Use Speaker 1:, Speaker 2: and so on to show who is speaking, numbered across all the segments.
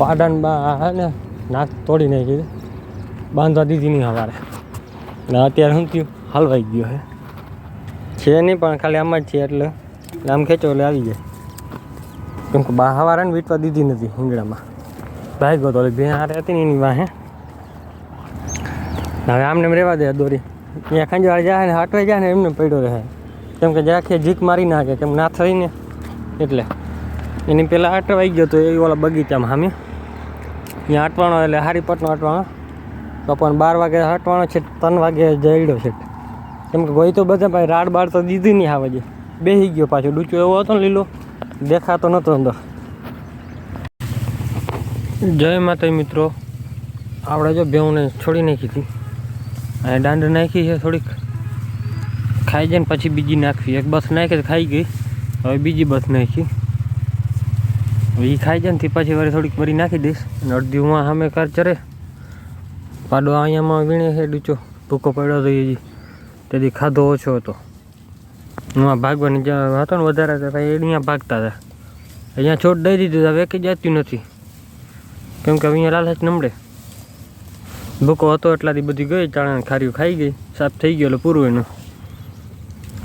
Speaker 1: હે ને નાક તોડી નાખી બાંધવા દીધી નહીં સવારે ને અત્યારે શું થયું? હલવાઈ ગયો હે. છે નહીં પણ ખાલી આમ જ છે એટલે આમ ખેંચો એટલે આવી જાય. કેમ કે બા સવારે વીટવા દીધી નથી હિંગડામાં ભાગ્યો તો બે હારે હતી ને એની વાહે. હવે આમને એમ રહેવા દે દોરી. ત્યાં ખંજવાળ જાય ને હાટવાઈ જાય ને એમને પડ્યો રહે. કેમ કે જાખે જીક મારી નાખે, કેમ ના થઈને. એટલે એની પહેલાં અટવાઈ ગયો તો એ ઓલા બગીચામાં સામે ત્યાં અટવાનો એટલે હારીપટનો હટવાનો બપોર બાર વાગે હટવાનો છે, ત્રણ વાગે જઈડ્યો છે. કેમ કે ગોઈ તો બધા ભાઈ રાડ બાળ તો દીધી નહીં આવે જે બેસી ગયો પાછો ડૂચો એવો હતો ને લીલો, દેખાતો નહોતો અંદર. જય માતા મિત્રો. આપણે જો બેઉને છોડી નાખી હતી. અને દાંડ નાખી છે થોડીક. ખાઈ જાય ને પછી બીજી નાખવી. એક બસ નાખી ખાઈ ગઈ. હવે બીજી બસ નાખી. એ ખાઈ જાય ને પછી વળી થોડીક મરી નાખી દઈશ. અને અડધી હું સામે કાર ચરે. પાડો અહીંયામાં વીણે છે, ડૂચો ભૂકો પડ્યો તો એ તેથી ખાધો ઓછો હતો. હું ભાગવાની જ્યાં હતો ને વધારે હતા ભાઈ અહીંયા ભાગતા હતા. અહીંયા છોડ દઈ દીધું હવે વેકી જતું નથી. કેમ કે અહીંયા લાલચ નમડે. ભૂકો હતો એટલાથી બધી ગઈ ચાણા ખારીઓ ખાઈ ગઈ, સાફ થઈ ગયો એટલે પૂરું એનું.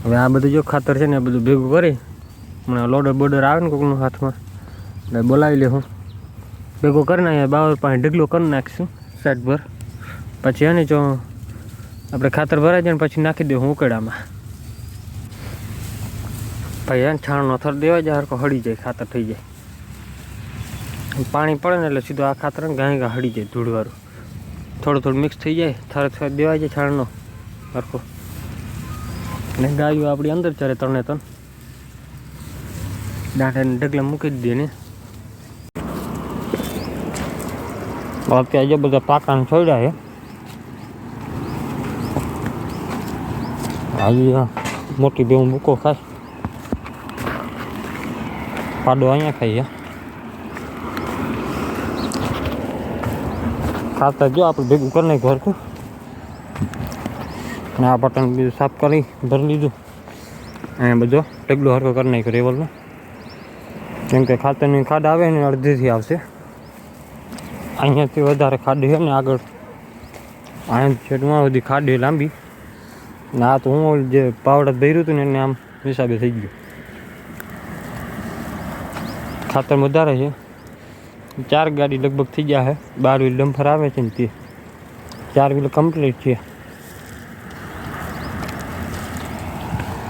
Speaker 1: હવે આ બધું જો ખાતર છે ને, આ બધું ભેગું કરી. હમણાં લોડર બોર્ડર આવે ને કોકનું હાથમાં. એટલે બોલાવી લે હું. ભેગો કરી નાખીએ બાવર પાસે ઢગલો કરી નાખીશું સાઈડ પર પછી એની જો આપણે ખાતર ભરાઈ જાય ને પછી નાખી દઉં હું ઉકેડામાં ભાઈ એને છાણનો થર દેવાય જાય હરકો હળી જાય, ખાતર થઈ જાય. પાણી પડે ને એટલે સીધું આ ખાતર ને ગાય ગા હળી જાય ધૂળવાળું થોડું થોડું મિક્સ થઈ જાય, થર થર દેવાય જાય છાણનો હરકો ને ગાયો આપણી અંદર ચરે ત્રણે ત્રણ. દાંઠાને ઢગલા મૂકી જ દે ને. અત્યારે જે બધા પાકાને છોડ્યા છે. હજી આ મોટી બે મૂકો ખાસ પાડો અહીંયા ખાઈએ ખાતર જો આપણે ભેગું કરી નાખ્યું હરખું. અને આ બટન બીજું સાફ કરી ભરી લીધું. અહીંયા બધો ઢગલો હરખો કરી નાખ્યો રેવલનો. કેમ કે ખાતરની ખાડ આવે ને અડધીથી આવશે. અહીંયાથી વધારે ખાડી છે ને આગળ. અહીંયા છેડમાં બધી ખાડી લાંબી. ને આ તો હું જે પાવડા ભર્યું હતું ને એને આમ હિસાબે થઈ ગયું. ખાતર વધારે છે. ચાર ગાડી લગભગ થઈ ગયા છે. બાર વ્હીલ ડમ્ફર આવે છે ને તે. ચાર વ્હીલ કમ્પ્લીટ છે.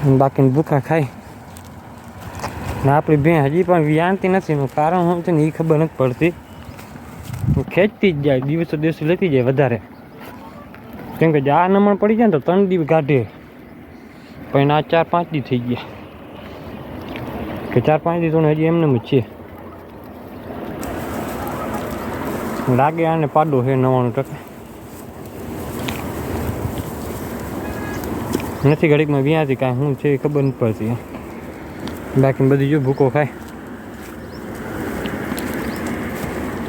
Speaker 1: બાકીને ભૂખા ખાય. ને આપણી બે હજી પણ વ્યાંતિ નથી. કારણ શું છે ને એ ખબર નથી પડતી. ખેંચતી જ જાય, દિવસો દિવસો લેતી જાય વધારે. કેમ કે આ નમણ પડી જાય ને તો ત્રણ દિવસ કાઢે પણ આ ચાર પાંચ દી થઈ ગયા. કે ચાર પાંચ દી તો હજી એમને જ છે. લાગે આને પાડો છે નવ્વાણું ટકા. નથી ઘડીકમાં વ્યાંથી કાંઈ શું છે ખબર નથી પડતી. બાકી બધી જો ભૂકો ખાય.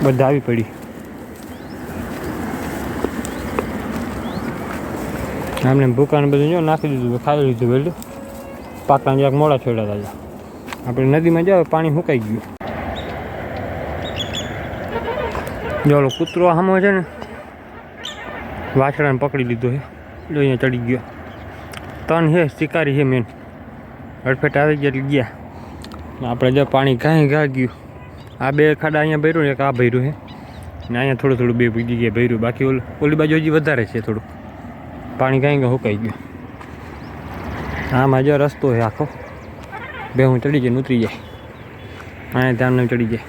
Speaker 1: બધા આવી પડી. આમને ભૂકાને બધું જો નાખી દીધું ખાઈ લીધું વેલું પાકડા જરાક મોડા છોડ્યા હતા આપણે નદીમાં જાવ પાણી સુકાઈ ગયું. જો ઓલો કૂતરો સામો છે ને, વાછડાને પકડી લીધો છે. જો અહીંયા ચડી ગયો. તન છે, શિકારી છે મેન અડફેટ આવી ગયા એટલે ગયા. આપણે જો પાણી ઘાય ઘા ગયું. આ બે ખાડા અહીંયા ભર્યું ને એક આ ભર્યું છે ને અહીંયા થોડું થોડું બે જગ્યાએ ભર્યું. બાકી ઓલું, ઓલી બાજુ હજી વધારે છે થોડું પાણી કાંઈ હુકાઈ ગયું. આમાં જો રસ્તો છે આખો. બે હું ચડી જાય ઉતરી જાય. અહીંયા ધ્યાન ચડી જાય.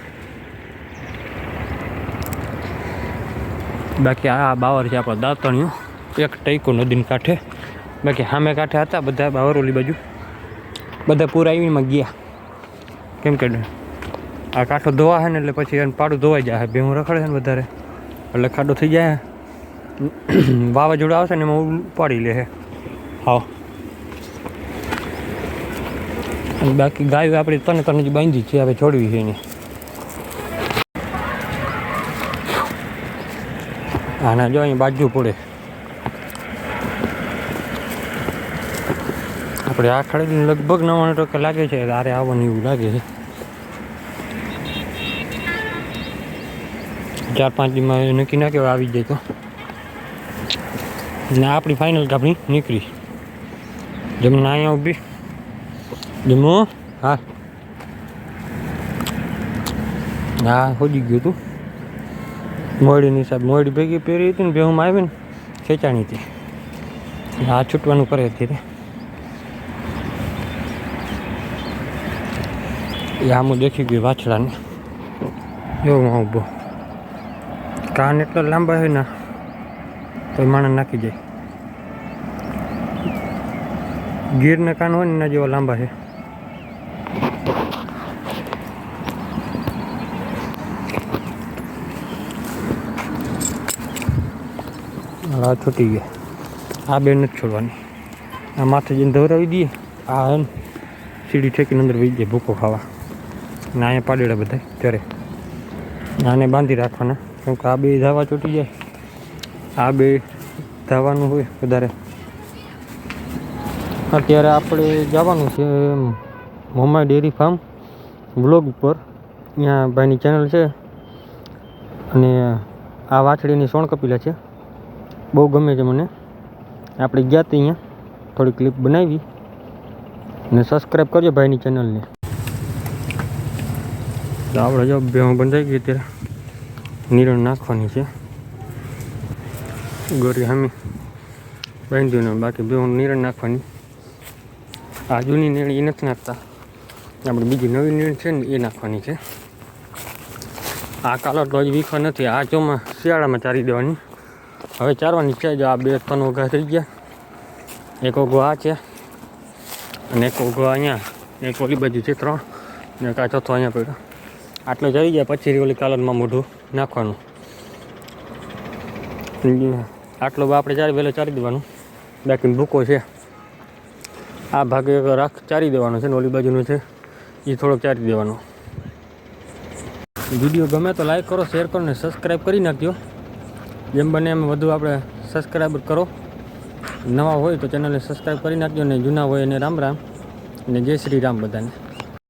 Speaker 1: બાકી આ બાવર છે આપણા દાંતણિયું. એક ટૈકો નદીને કાંઠે. બાકી સામે કાંઠે હતા બધા બાવર ઓલી બાજુ. બધા પૂરા આવીમાં ગયા. કેમ કે આ કાંઠો ધોવા છે ને એટલે પછી એને પાડું ધોવાઈ જાય. ભેહું રખડે છે ને વધારે. એટલે ખાડો થઈ જાય વાવાઝોડું આવશે ને એમાં ઉપાડી લે છે હા અને બાકી ગાયો આપણે તને તને જ બાંધી છે, હવે છોડવી છે એની. આના જો અહીં બાજુ પડે. આપણે આ ખડેલી લગભગ નવ્વાણું ટકા લાગે છે તારે આવવાનું એવું લાગે છે. ચાર પાંચ દીમાં નક્કી ના કહેવાય, આવી જાય તો. ને આપણી ફાઇનલ કાપણી નીકળી. જમના અહીંયા ઊભી. જમો હા? હા. હોજી ગયું તું. મોડીની સાહેબ, મોડી ભેગી પહેરી હતી ને બેહુમાં આવી ને ખેંચાણી હતી. આ છૂટવાનું કરે અત્યારે. એ આમ દેખી ગયું વાછડાને. હું ઊભો. કાન એટલો લાંબા હોય ને તો માણસ નાખી જાય. ગીરના કાન હોય ને જેવા લાંબા છે. આ છૂટી ગયા. આ બે નથી છોડવાની. આ માથે જઈને ધવરાવી દઈએ. આ ને, સીડી ઠેકીને અંદર વહી જાય ભૂકો ખાવા. અને અહીંયા પાડેલા બધા ત્યારે આને બાંધી રાખવાના. કેમ કે આ બે ધાવા ચોટી જાય. આ બે ધાવાનું હોય વધારે. અત્યારે આપણે જવાનું છે મોમાઈ ડેરી ફાર્મ બ્લોગ ઉપર. ત્યાં ભાઈની ચેનલ છે. અને આ વાછડીની સોણ કપિલા છે. બહુ ગમે છે મને. આપણે ગયા હતા અહીંયા. થોડી ક્લિપ બનાવી. અને સબસ્ક્રાઈબ કરજો ભાઈની ચેનલને આપણે જો બે બંધાઈ ગઈ અત્યારે. નિરણ નાખવાની છે. ગોરી હામી બાંધ્યું ને બાકી બે નિરણ નાખવાની. આ જૂની નીણ એ નથી નાખતા. આપણે બીજી નવી નીણ છે ને એ નાખવાની છે. આ કાલર તો હજી વીખો નથી, આ ચોમાં શિયાળામાં ચારી દેવાની. હવે ચારવાની છે આ બે ત્રણ ઓઘા થઈ ગયા. એક ઓઘો આ છે અને એક ઓઘો અહીંયા, એક ઓલી બાજુ છે ત્રણ. ને આ ચોથો અહીંયા પડ્યો. આટલો જઈ ગયા પછી ઓલી કાલનમાં મોઢું નાખવાનું. આટલો આપણે ચારી વહેલો ચારી દેવાનું. બાકી ભૂકો છે. આ ભાગે રાખ ચારી દેવાનો છે ને ઓલી બાજુનો છે એ થોડોક ચારી દેવાનો. વીડિયો ગમે તો લાઈક કરો, શેર કરો ને સબસ્ક્રાઈબ કરી નાખજો. જેમ બને એમ વધુ આપણે સબસ્ક્રાઈબર કરો. નવા હોય તો ચેનલને સબસ્ક્રાઈબ કરી નાખજો ને જૂના હોય એને રામ રામ. અને જય શ્રી રામ બધાને.